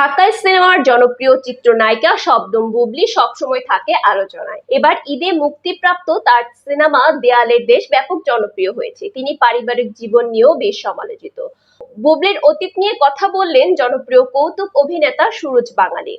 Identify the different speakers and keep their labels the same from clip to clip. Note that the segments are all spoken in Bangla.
Speaker 1: ঢাকায় সিনেমার জনপ্রিয় চিত্রনায়িকা শব্দম বুবলি সবসময় থাকে আলোচনায়। এবার ঈদে মুক্তিপ্রাপ্ত তার সিনেমা দেয়ালের দেশ ব্যাপক জনপ্রিয় হয়েছে। তিনি পারিবারিক জীবন নিয়েও বেশ সমালোচিত। বুবলির অতীত নিয়ে কথা বললেন জনপ্রিয় কৌতুক অভিনেতা সুরজ বাঙালি।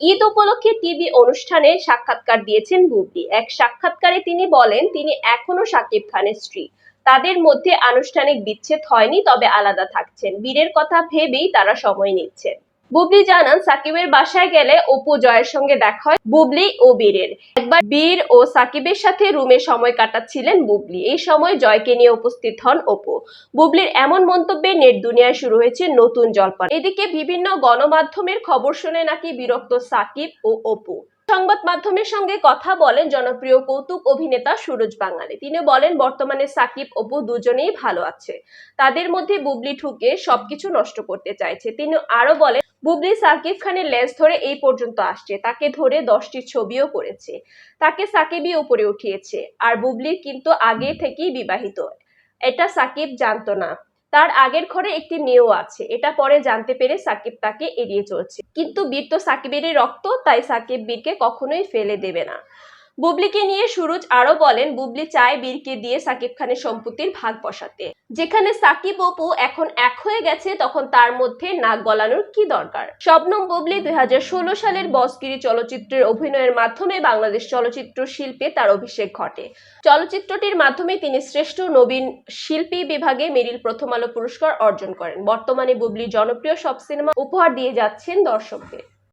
Speaker 1: ঈদ উপলক্ষে টিভি অনুষ্ঠানে সাক্ষাৎকার দিয়েছেন বুবলি। এক সাক্ষাৎকারে তিনি বলেন, তিনি এখনও শাকিব খানের স্ত্রী। তাদের মধ্যে আনুষ্ঠানিক বিচ্ছেদ হয়নি, তবে আলাদা থাকছেন। বীরের কথা ভেবেই তারা সময় নিচ্ছেন। বুবলি জানান, সাকিবের বাসায় গেলে অপু জয়ের সঙ্গে দেখা হয়, বুবলি ও বীরের। একবার বীর ও সাকিবের সাথে রুমে সময় কাটাচ্ছিলেন বুবলি। এই সময় জয়কে নিয়ে উপস্থিত হন অপু। বুবলির এমন মন্তব্যে নেট দুনিয়ায় শুরু হয়েছে নতুন জল্পনা। এদিকে বিভিন্ন গণমাধ্যমের খবর শুনে নাকি বিরক্ত সাকিব ও অপু। সংবাদ মাধ্যমের সঙ্গে কথা বলেন জনপ্রিয় কৌতুক অভিনেতা সুরজ বাঙালি। তিনি বলেন, বর্তমানে সাকিব, অপু দুজনেই ভালো আছে। তাদের মধ্যে বুবলি ঠুকে সবকিছু নষ্ট করতে চাইছে। তিনি আরও বলেন বুবলি সাকিব খানের লেজ ধরে এই পর্যন্ত আসছে। তাকে ধরে দশটি ছবিও করেছে। তাকে সাকিবই উপরে উঠিয়েছে। আর বুবলি কিন্তু আগে থেকেই বিবাহিত। এটা সাকিব জানতো না। তার আগের ঘরে একটি মেয়েও আছে। এটা পরে জানতে পেরে সাকিব তাকে এড়িয়ে চলছে। কিন্তু বীর তো সাকিবেরই রক্ত, তাই সাকিব বীরকে কখনোই ফেলে দেবে না। বুবলিকে নিয়ে সুরজ আরও বলেন, বুবলি চায় বীরকে দিয়ে সাকিব খানের সম্পত্তির ভাগ বসাতে। যেখানে সাকিব অপু এখন এক হয়ে গেছে, তখন তার মধ্যে নাক গলানোর কি দরকার? শবনম বুবলি দুই হাজার ষোলো সালের বসগিরি চলচ্চিত্রের অভিনয়ের মাধ্যমে বাংলাদেশ চলচ্চিত্র শিল্পে তার অভিষেক ঘটে। চলচ্চিত্রটির মাধ্যমে তিনি শ্রেষ্ঠ নবীন শিল্পী বিভাগে মেরিল প্রথম আলো পুরস্কার অর্জন করেন। বর্তমানে বুবলি জনপ্রিয় সব সিনেমা উপহার দিয়ে যাচ্ছেন দর্শকদের।